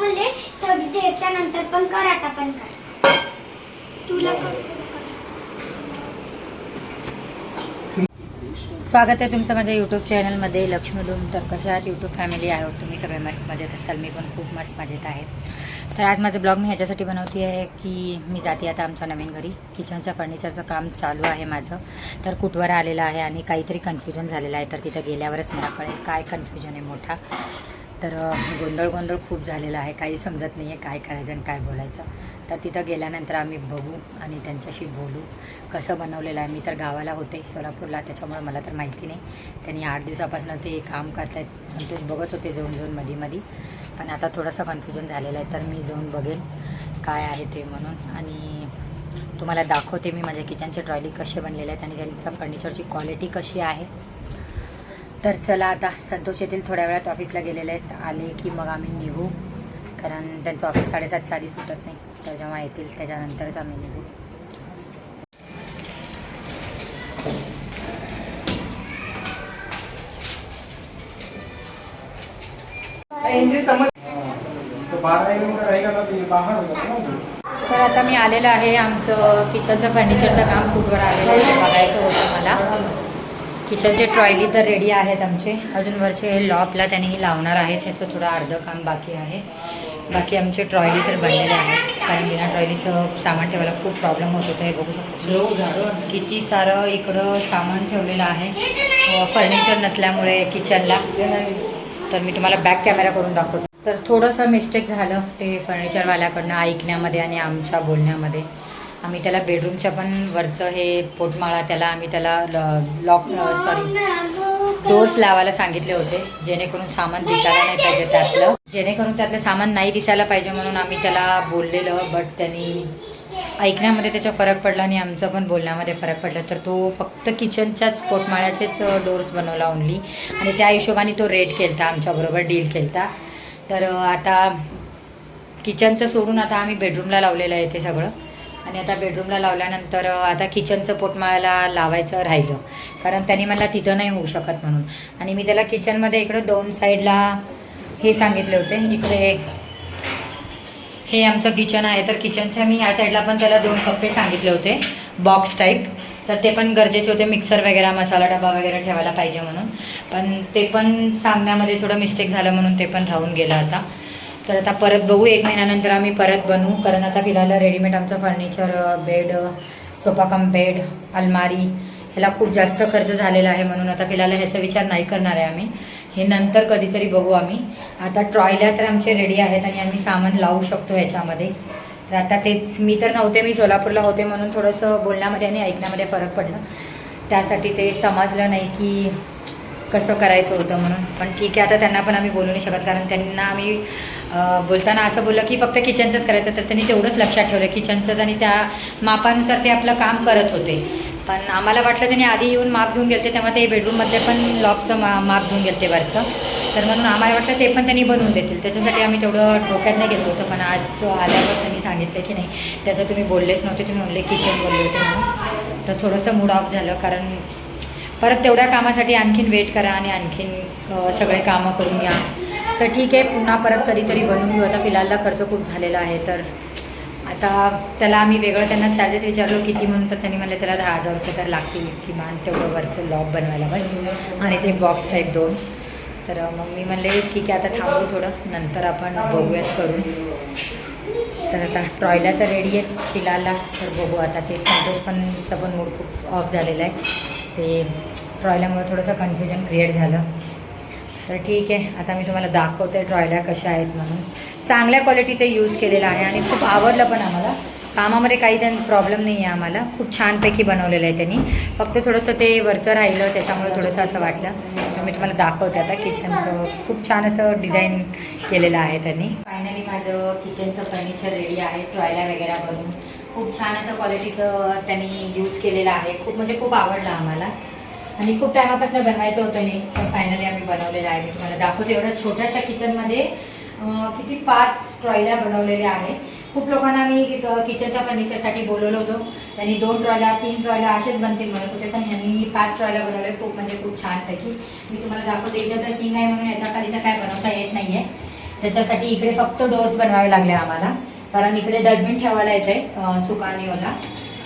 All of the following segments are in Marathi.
बोलले थोडी देरच्या नंतर पण कर आता पण कर. तुला कर. स्वागत आहे तुमचं माझ्या यूट्यूब चॅनलमध्ये लक्ष्मी डूम तर कशा आहात यूट्यूब फॅमिली आहोत. तुम्ही सगळे मस्त मजेत असाल. मी पण खूप मस्त मजेत आहे. तर आज माझं ब्लॉग मी ह्याच्यासाठी बनवते आहे की मी जाते आता आमच्या नवीन घरी. किचनच्या फर्निचरचं काम चालू आहे माझं. तर कुठवर आलेलं आहे आणि काहीतरी कन्फ्युजन झालेलं आहे. तर तिथं गेल्यावरच मला कळेल. काय कन्फ्युजन आहे मोठा? तर गोंधळ गोंधळ खूप झालेला आहे. काही समजत नाही आहे काय करायचं आणि काय बोलायचं. तर तिथं गेल्यानंतर आम्ही बघू आणि त्यांच्याशी बोलू. कसं बनवलेलं आहे. मी तर गावाला होते सोलापूरला. त्याच्यामुळे मला तर माहिती नाही. त्यांनी आठ दिवसापासून ते काम करतायत. संतोष बघत होते जाऊन जाऊन मध्ये मध्ये पण आता थोडंसं कन्फ्युजन झालेलं आहे. तर मी जाऊन बघेन काय आहे ते म्हणून. आणि तुम्हाला दाखवते मी माझ्या किचनचे ट्रॉली कसे बनलेले आहेत. आणि त्यांचं फर्निचरची क्वालिटी कशी आहे. तर चला आता संतोष येथील थोड्या वेळात ऑफिसला गेलेले आहेत. आले की मग आम्ही निघू. कारण त्यांचं ऑफिस साडेसातच्या आधी सुटत नाही. तर जेव्हा येतील त्याच्यानंतरच आम्ही निघू. तर आता मी आलेलं आहे. आमचं किचनचं फर्निचरचं काम कुठवर आलेलं आहे. बघायचं होतं मला. किचनचे ट्रॉयली तर रेडी आहेत आमचे अजून वरचे लॉपला त्यांनी लावणार आहे त्याचं थोडं अर्धं काम बाकी आहे. बाकी आमचे ट्रॉयली तर बनलेले आहेत कारण बिना ट्रॉयलीचं सामान ठेवायला खूप प्रॉब्लेम होत होतं हे बघू शकतो. किती सारं इकडं सामान ठेवलेलं आहे. फर्निचर नसल्यामुळे किचनला तर मी तुम्हाला बॅक कॅमेरा करून दाखवतो. तर थोडंसं मिस्टेक झालं ते फर्निचरवाल्याकडनं ऐकण्यामध्ये आणि आमच्या बोलण्यामध्ये. आम्ही त्याला बेडरूमच्या पण वरचं हे पोटमाळा त्याला आम्ही त्याला लॉक सॉरी डोर्स लावायला सांगितले होते जेणेकरून सामान दिसायला नाही पाहिजे त्यातलं. जेणेकरून त्यातलं सामान नाही दिसायला पाहिजे म्हणून आम्ही त्याला बोललेलं बट त्यांनी ऐकण्यामध्ये त्याचा फरक पडला आणि आमचं पण बोलण्यामध्ये फरक पडला. तर तो फक्त किचनच्याच पोटमाळ्याचेच डोर्स बनवला ओनली आणि त्या हिशोबाने तो रेट केलता आमच्याबरोबर डील केलता. तर आता किचनचं सोडून आता आम्ही बेडरूमला लावलेलं आहे ते सगळं. आणि आता बेडरूमला लावल्यानंतर आता किचनचं पोटमाळ्याला लावायचं राहिलं. कारण त्यांनी मला तिथं नाही होऊ शकत म्हणून. आणि मी त्याला किचनमध्ये इकडं दोन साईडला हे सांगितले होते. इकडे हे आमचं किचन आहे. तर किचनच्या मी ह्या साईडला पण त्याला दोन कप्पे सांगितले होते. बॉक्स टाईप तर ते पण गरजेचे होते. मिक्सर वगैरे मसाला डबा वगैरे ठेवायला पाहिजे म्हणून. पण ते पण सांगण्यामध्ये थोडं मिस्टेक झालं म्हणून ते पण राहून गेलं आता. तर आता परत बघू एक महिन्यानंतर आम्ही परत बनवू कारण आता फिलाला रेडीमेड आमचं furniture bed sofa cum bed अलमारी ह्याला खूप जास्त खर्च झालेला आहे म्हणून आता फिलाला ह्याचा विचार नाही करणार आहे आम्ही. हे नंतर कधीतरी बघू आम्ही. आता ट्रॉयला तर आमचे रेडी आहेत आणि आम्ही सामान लावू शकतो ह्याच्यामध्ये. तर आता तेच मी तर नव्हते मी सोलापूरला होते म्हणून थोडंसं बोलण्यामध्ये आणि ऐकण्यामध्ये फरक पडला. त्यासाठी ते समजलं नाही की कसं करायचं होतं म्हणून. पण ठीक आहे आता त्यांना पण आम्ही बोलू नाही शकत कारण त्यांना आम्ही बोलताना असं बोललं की फक्त किचनचंच करायचं तर त्यांनी तेवढंच लक्षात ठेवलं किचनचंच आणि त्या मापानुसार ते आपलं काम करत होते. पण आम्हाला वाटलं त्यांनी आधी येऊन माप घेऊन गेलते तेव्हा ते बेडरूममधले पण लॉकचं मा माप घेऊन गेलते वरचं. तर म्हणून आम्हाला वाटलं ते पण त्यांनी बनवून देतील. त्याच्यासाठी आम्ही तेवढं डोक्यात नाही घेतलं होतं पण आज आल्यावर त्यांनी सांगितलं की नाही त्याचं तुम्ही बोललेच नव्हते तुम्ही म्हणले किचन बोलले होते म्हणून. तर थोडंसं मूड ऑफ झालं कारण परत तेवढ्या कामासाठी आणखीन वेट करा आणि आणखीन सगळे कामं करून घ्या. तर ठीक आहे पुन्हा परत कधीतरी बनवून घेऊ. आता फिलहालला खर्च खूप झालेला आहे तर आता त्याला आम्ही वेगळं त्यांना चार्जेस विचारलो किती म्हणून तर त्यांनी म्हणले त्याला दहा हजार रुपये तर लागतील किमान तेवढं वरचं लॉक बनवायला बस. आणि ते बॉक्स टाईप दोन. तर मग मी म्हणले ठीक आहे आता थांबू थोडं. नंतर आपण बघूयात करून. तर आता ट्रॉयला तर रेडी आहेत फिलहालला. तर बघू आता ते संतोष पणचं पण मूड खूप ऑफ झालेला आहे. ते ट्रॉयल्यामुळे थोडंसं कन्फ्युजन क्रिएट झालं. तर ठीक आहे आता मी तुम्हाला दाखवते ट्रॉयल्या कशा आहेत म्हणून. चांगल्या क्वालिटीचं यूज केलेलं आहे आणि खूप आवडलं पण आम्हाला. कामामध्ये काही त्यांना प्रॉब्लेम नाही आहे आम्हाला. खूप छानपैकी बनवलेलं आहे त्यांनी. फक्त थोडंसं ते वरचं राहिलं त्याच्यामुळे थोडंसं असं वाटलं. तर मी तुम्हाला दाखवते आता किचनचं खूप छान असं डिझाईन केलेलं आहे त्यांनी. फायनली माझं किचनचं फर्निचर रेडी आहे ट्रॉयला वगैरे बनवून. खूप छान असं क्वालिटीचं त्यांनी यूज केलेलं आहे. खूप म्हणजे खूप आवडलं आम्हाला. आणि खूप टायमापासून बनवायचं होतं नाही पण फायनली आम्ही बनवलेलं आहे. मी तुम्हाला दाखवते एवढ्या छोट्याशा किचनमध्ये किती पाच ट्रॉयल्या बनवलेल्या आहे. खूप लोकांना मी किचनच्या फर्निचरसाठी बोलवलं होतं. त्यांनी दोन ट्रॉयला तीन ट्रॉयला असेच बनतील म्हणत होते पण ह्यांनी पाच ट्रॉयला बनवले. खूप म्हणजे खूप छानपैकी. मी तुम्हाला दाखवते एकदा तर सिंग आहे म्हणून याच्याखाली तर काय बनवता येत नाही आहे त्याच्यासाठी इकडे फक्त डोर्स बनवावे लागले आम्हाला. कारण इकडे डस्टबिन ठेवायला येते आहे आणि ओला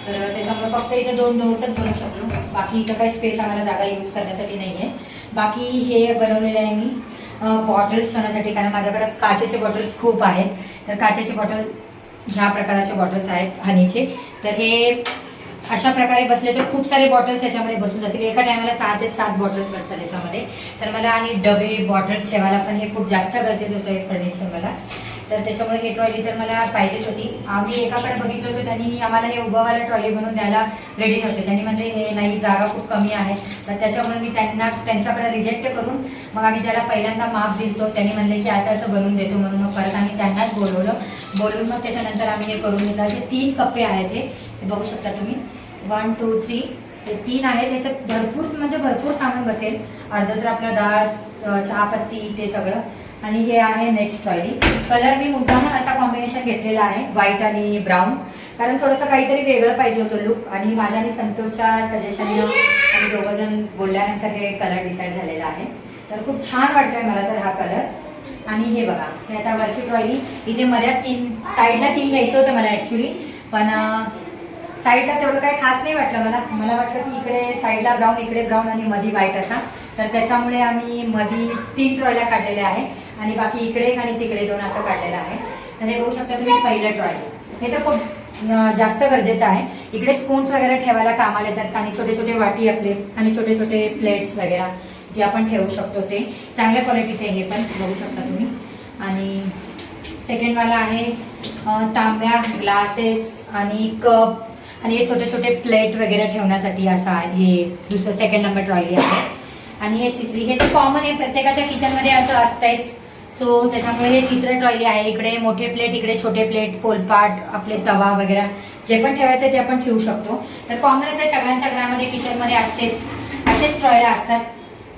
तर त्याच्यामुळे फक्त इथे दोन डोर्सच बनवू शकलो. बाकी इथं काही स्पेस आम्हाला जागा यूज करण्यासाठी नाही आहे बाकी हे बनवलेले आहे मी बॉटल्स ठेवण्यासाठी कारण माझ्याकडे काचेचे बॉटल्स खूप आहेत. तर काचेचे बॉटल ह्या प्रकारचे बॉटल्स आहेत हनीचे. तर हे अशा प्रकारे बसले तर खूप सारे बॉटल्स याच्यामध्ये बसून जातील. एका टायमाला सहा ते सात बॉटल्स बसतात याच्यामध्ये तर मला आणि डबे बॉटल्स ठेवायला पण हे खूप जास्त गरजेचं होतं हे फर्निचर मला. तर त्याच्यामुळे हे ट्रॉली तर मला पाहिजेच होती. आम्ही एकाकडे बघितलं होतं त्यांनी आम्हाला हे उभंवाला ट्रॉली बनवून द्यायला रेडी नव्हते. त्यांनी म्हणजे हे नाही जागा खूप कमी आहे. तर त्याच्यामुळे मी त्यांना त्यांच्याकडे रिजेक्ट करून मग आम्ही ज्याला पहिल्यांदा माप दिलतो त्यांनी म्हणले की असं असं बनवून देतो म्हणून. मग परत आम्ही त्यांनाच बोलवलं. बोलून मग त्याच्यानंतर आम्ही हे करून घेतलं. असे तीन कप्पे आहेत हे. बघू शकता तुम्ही. वन टू थ्री तीन आहेत. त्याच्यात भरपूर म्हणजे भरपूर सामान बसेल. अर्धं तर आपलं डाळ चहापत्ती ते सगळं. आणि हे आहे नेक्स्ट ट्रॉली कलर मी मुद्दामून असा कॉम्बिनेशन घेतलेला आहे व्हाईट आणि ब्राऊन कारण थोडंसं काहीतरी वेगळं पाहिजे होतं लुक आणि माझ्या आणि संतोषच्या सजेशननं आणि दोघंजण बोलल्यानंतर हे कलर डिसाईड झालेला आहे. तर खूप छान वाटतोय मला तर हा कलर आणि हे बघा हे आता वरची ट्रॉली इथे मध्यात तीन साईडला तीन घ्यायचं होतं मला ॲक्च्युली पण साईडला तेवढं काही खास नाही वाटलं मला. मला वाटलं की इकडे साईडला ब्राऊन इकडे ब्राऊन आणि मधी व्हाईट असा. तर त्याच्यामुळे आम्ही मधी तीन ट्रॉयला काढलेल्या आहे. आणि बाकी इकडे एक आणि तिकडे दोन असं काढलेलं आहे. तर हे बघू शकता तुम्ही पहिलं ड्रॉइंग हे तर खूप जास्त गरजेचं आहे. इकडे स्पून्स वगैरे ठेवायला कामाला येतात आणि छोटे छोटे वाटी आपले आणि छोटे छोटे प्लेट्स वगैरे जे आपण ठेवू शकतो ते. चांगल्या क्वालिटीचे हे पण बघू शकता तुम्ही. आणि सेकंडवाला आहे तांब्या ग्लासेस आणि कप आणि हे छोटे छोटे प्लेट वगैरे ठेवण्यासाठी असा हे दुसरं सेकंड नंबर ट्रॉली आहे. आणि हे तिसरी हे तर कॉमन आहे. प्रत्येकाच्या किचनमध्ये असं असतंच सो त्याच्यामुळे हे तिसरं ट्रॉली आहे. इकडे मोठे प्लेट इकडे छोटे प्लेट पोलपाट आपले तवा वगैरे. जे पण ठेवायचं ते आपण ठेवू शकतो. तर कॉमनच आहे सगळ्यांच्या घरामध्ये किचनमध्ये असते. असेच ट्रॉयला असतात.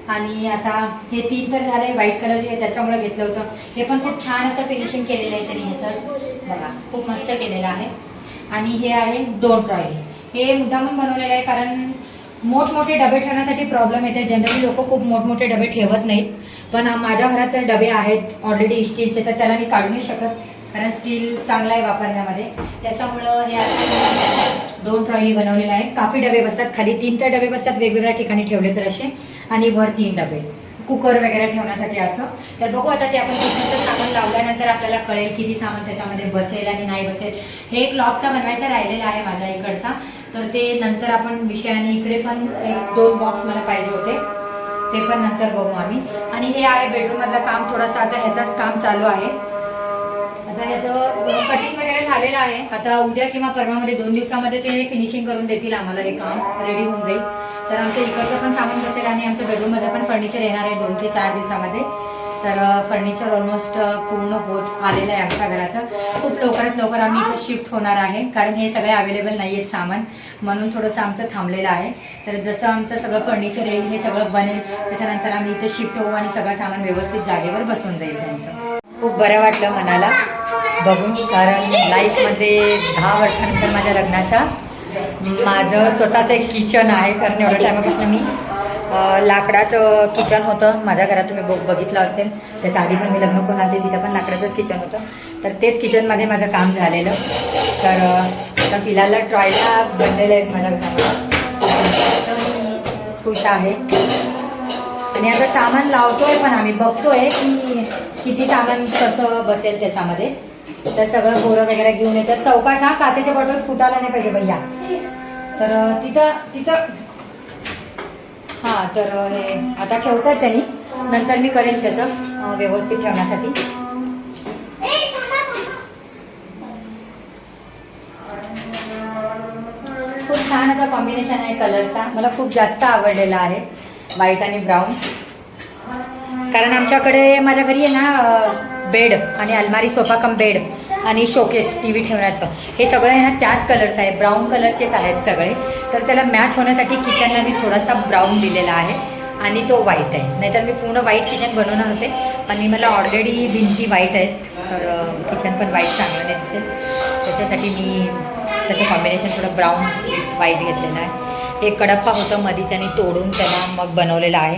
आणि आता हे तीन तर झाले व्हाईट कलरचे हे त्याच्यामुळे घेतलं होतं. हे पण खूप छान असं फिनिशिंग केलेलं आहे त्यांनी ह्याचं बघा खूप मस्त केलेलं आहे. आणि हे आहे दोन ट्रॉयली हे मुद्दामून बनवलेलं आहे कारण मोठमोठे डबे ठेवण्यासाठी प्रॉब्लेम येते. जनरली लोक खूप मोठमोठे डबे ठेवत नाहीत. पण माझ्या घरात तर डबे आहेत. ऑलरेडी स्टीलचे तर त्याला मी काढू नाही शकत. कारण स्टील चांगला आहे वापरण्यामध्ये. त्याच्यामुळं हे दोन ट्रॉली बनवलेले आहे काफी डबे बसतात. खाली तीन तर डबे बसतात. वेगवेगळ्या ठिकाणी ठेवले तर असे. आणि वर तीन डबे. कुकर वगैरे ठेवण्यासाठी असं. तर बघू आता ते आपण कुकरचं सामान लावल्यानंतर आपल्याला कळेल किती सामान त्याच्यामध्ये बसेल आणि नाही बसेल. हे एक लॉकचा बनवायचा राहिलेला आहे माझा इकडचा. तर ते नंतर आपण विषय आणि इकडे पण एक दोन बॉक्स मला पाहिजे होते. ते पण नंतर बघू आम्ही. आणि हे आहे बेडरूम मधलं काम. थोडंसं आता ह्याचंच काम चालू आहे. आता ह्याचं कटिंग वगैरे झालेलं आहे. आता उद्या किंवा परवामध्ये दोन दिवसामध्ये ते फिनिशिंग करून देतील आम्हाला हे काम. रेडी होऊन जाईल. तर आमचं इकडचं पण सामान बसेल आणि आमच्या बेडरूममध्ये पण फर्निचर येणार आहे दोन ते चार दिवसामध्ये. तर फर्निचर ऑलमोस्ट पूर्ण होत आलेलं आहे आमच्या घराचं. खूप लवकरात लवकर आम्ही इथं शिफ्ट होणार आहे कारण हे सगळे अवेलेबल नाही आहेत सामान. म्हणून थोडंसं आमचं थांबलेलं आहे. तर जसं आमचं सगळं फर्निचर येईल हे सगळं बनेल त्याच्यानंतर आम्ही इथे शिफ्ट होऊ आणि सगळं सामान व्यवस्थित जागेवर बसून जाईल त्यांचं. खूप बरं वाटलं मनाला बघून कारण लाईफमध्ये दहा वर्षानंतर माझ्या लग्नाच्या माझं स्वतःचं एक किचन आहे कारण एवढ्या टायमापासून मी लाकडाचं किचन होतं. माझ्या घरात तुम्ही बघ बघितलं असेल. त्याच्या आधी पण मी लग्न करून आले तिथं पण लाकडाचंच किचन होतं. तर तेच किचनमध्ये माझं काम झालेलं. तर आता फिलाला ट्रॉयला बनलेलं आहेत माझ्या घरामध्ये. तर मी खुश आहे. आणि आता सामान लावतोय पण आम्ही बघतोय की किती सामान कसं बसेल त्याच्यामध्ये. तर सगळं पोरं वगैरे घेऊन येतात. चौकाश हा काचेचे बॉटल्स फुटायला नाही पाहिजे भैया. तर तिथं तिथं हां तर हे आता ठेवतात त्यांनी. नंतर मी करेन त्याचं व्यवस्थित ठेवण्यासाठी. खूप छान असा कॉम्बिनेशन आहे कलरचा मला खूप जास्त आवडलेला आहे व्हाईट आणि ब्राऊन कारण आमच्याकडे माझ्या घरी आहे ना बेड आणि अलमारी सोफा कम बेड आणि शोकेस टी व्ही ठेवण्याचं. हे सगळं आहे ना त्याच कलरचं आहे. ब्राऊन कलरचेच आहेत सगळे. तर त्याला मॅच होण्यासाठी किचनला मी थोडासा ब्राऊन दिलेला आहे आणि तो व्हाईट आहे. नाहीतर मी पूर्ण व्हाईट किचन बनवणार होते पण मला ऑलरेडी भिंती व्हाईट आहेत. तर किचन पण व्हाईट चांगलं नाही दिसेल. त्याच्यासाठी मी त्याचं कॉम्बिनेशन थोडं ब्राऊन व्हाईट घेतलेलं आहे. एक कडप्पा होतं मधी त्याने तोडून त्याला मग बनवलेला आहे.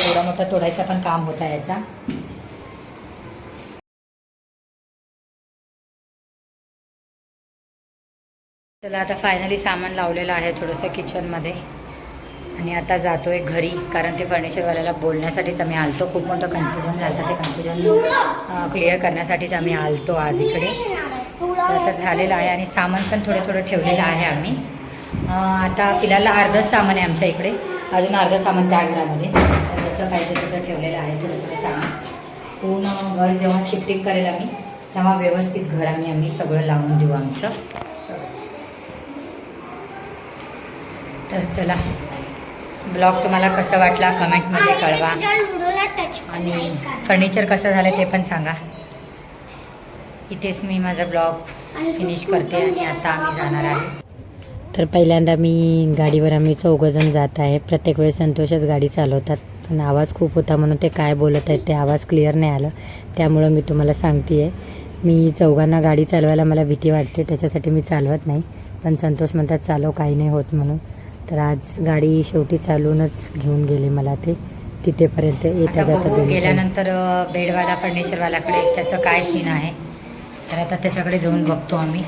एवढा मोठा तोडायचा पण काम होता याचा. चला आता फायनली सामान लावलेलं आहे थोडंसं किचनमध्ये आणि आता जातोय घरी कारण ते फर्निचरवाल्याला बोलण्यासाठीच आम्ही आलतो. खूप मोठं कन्फ्युजन झालं ते कन्फ्युजन क्लिअर करण्यासाठीच आम्ही आलतो आज इकडे. तर आता झालेलं आहे आणि सामान पण थोडं थोडं ठेवलेलं आहे आम्ही. आता फिलाला अर्धं सामान आहे आमच्या इकडे. अजून अर्धं सामान त्या घरामध्ये. जसं पाहिजे तसं ठेवलेलं आहे थोडं थोडं सामान. पूर्ण घर जेव्हा शिफ्टिंग करेल आम्ही तेव्हा व्यवस्थित घर आम्ही आम्ही सगळं लावून देऊ आमचं. तर चला. ब्लॉग तुम्हाला कसं वाटला कमेंटमध्ये कळवा. आणि फर्निचर कसं झालं ते पण सांगा. इथेच मी माझा ब्लॉग फिनिश करते आणि आता आम्ही जाणार आहे. तर पहिल्यांदा मी गाडीवर आम्ही चौघंजण जात आहे. प्रत्येक वेळेस संतोषच गाडी चालवतात. पण आवाज खूप होता म्हणून ते काय बोलत आहेत ते आवाज क्लिअर नाही आलं. त्यामुळं मी तुम्हाला सांगते आहे मी चौघांना गाडी चालवायला मला भीती वाटते. त्याच्यासाठी मी चालवत नाही. पण संतोष म्हणतात चालव काही नाही होत म्हणून. तर आज गाडी शेवटी चालवूनच घेऊन गेले मला ते. तिथेपर्यंत येता आता जाता बघू दोन्ही गेल्यानंतर बेडवाला फर्निचरवाल्याकडे त्याचं काय सीन आहे. तर आता त्याच्याकडे जाऊन बघतो आम्ही.